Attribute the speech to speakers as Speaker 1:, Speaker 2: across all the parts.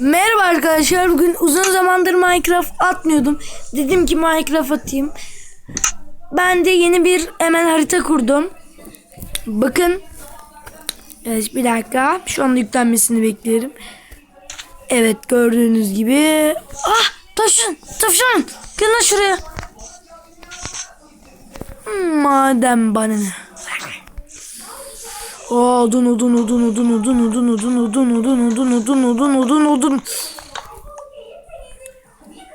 Speaker 1: Merhaba arkadaşlar. Bugün uzun zamandır Minecraft atmıyordum. Dedim ki Minecraft atayım. Ben de yeni bir hemen harita kurdum. Bakın. Evet bir dakika. Şu anda yüklenmesini beklerim. Evet gördüğünüz gibi. Ah taşın taşın. Gel lan şuraya. Hmm, Madem bana ne. Aa, odun odun odun odun odun odun odun odun odun odun odun odun odun odun.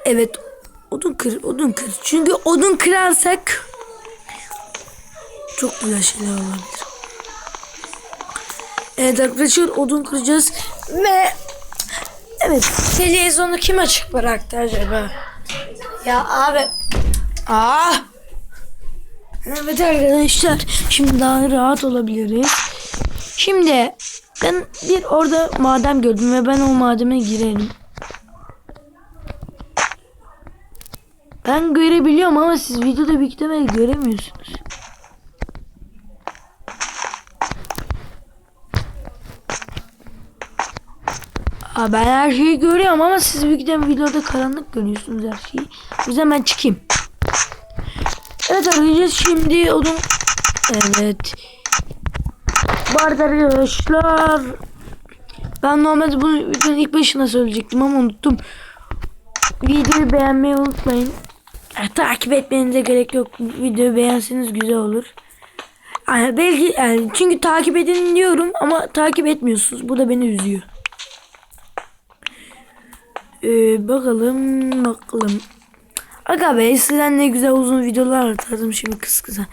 Speaker 1: Evet odun kır odun kır. Çünkü odun kırarsak çok güzel şeyler olabilir. Evet arkadaşlar odun kıracağız ve evet televizyonu kim açık bıraktı acaba? Ya abi. Aa. Evet arkadaşlar şimdi daha rahat olabiliriz. Şimdi ben bir orada maden gördüm ve ben o madene girerim. Ben görebiliyorum ama siz videoda büyük ihtimalle göremiyorsunuz. Aa, ben her şeyi görüyorum ama siz büyük ihtimalle videoda karanlık görüyorsunuz her şeyi. O yüzden ben çıkayım. Evet arkadaşlar şimdi onun evet bu arada arkadaşlar ben normalde bunu videonun ilk başına söyleyecektim ama unuttum. Videoyu beğenmeyi unutmayın. Ya, takip etmenize gerek yok. Videoyu beğenseniz güzel olur. Yani belki yani çünkü takip edin diyorum ama takip etmiyorsunuz. Bu da beni üzüyor. Ee, bakalım bakalım. Aga be eskiden ne güzel uzun videolar atardım şimdi kısa kısa.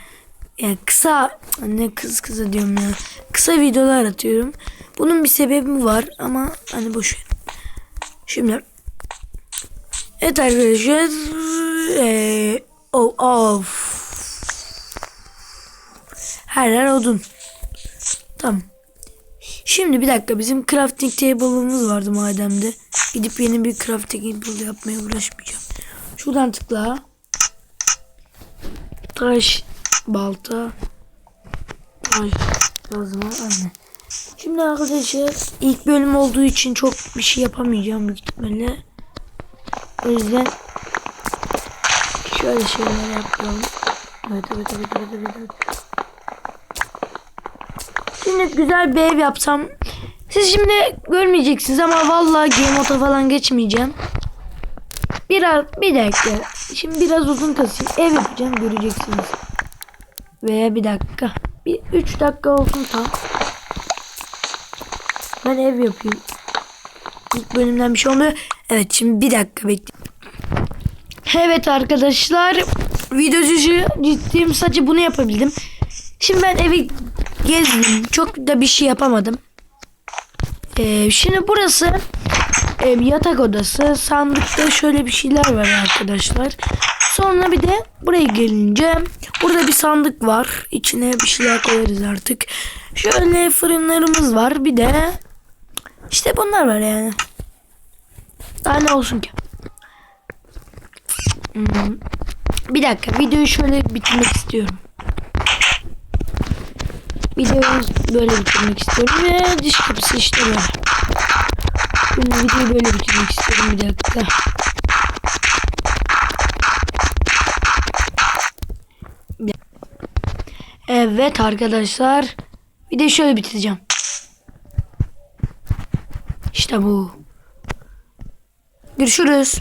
Speaker 1: Yani kısa ne kız kısa diyorum ya. Kısa videolar atıyorum. Bunun bir sebebi var ama hani boş. Şimdi Evet arkadaşlar ee, oh, of. Her yer odun. Tamam. Şimdi bir dakika bizim crafting table'ımız vardı mademde. Gidip yeni bir crafting table yapmaya uğraşmayacağım. Şuradan tıkla. Taş, balta, taş, kazma, anne. Şimdi arkadaşlar ilk bölüm olduğu için çok bir şey yapamayacağım büyük ihtimalle. O yüzden şöyle şeyler yapalım. Evet evet evet evet evet. evet. Şimdi güzel bir ev yapsam. Siz şimdi görmeyeceksiniz ama vallahi game moda falan geçmeyeceğim. Biraz bir dakika. Şimdi biraz uzun kasayım. Ev yapacağım göreceksiniz. Veya bir dakika. Bir 3 dakika olsun tam. Ben ev yapayım. İlk bölümden bir şey olmuyor. Evet şimdi bir dakika bekleyin. Evet arkadaşlar. Videocu ciddiyim sadece bunu yapabildim. Şimdi ben evi gezdim. Çok da bir şey yapamadım. Ee, şimdi burası e, yatak odası. Sandıkta şöyle bir şeyler var arkadaşlar. Sonra bir de buraya gelince burada bir sandık var. İçine bir şeyler koyarız artık. Şöyle fırınlarımız var. Bir de işte bunlar var yani. Daha ne olsun ki? Hmm. Bir dakika videoyu şöyle bitirmek istiyorum. Videoyu böyle bitirmek istiyorum ve diş kapısı işte böyle. Şimdi videoyu böyle bitirmek istiyorum bir dakika. Evet arkadaşlar. Bir de şöyle bitireceğim. İşte bu. Görüşürüz.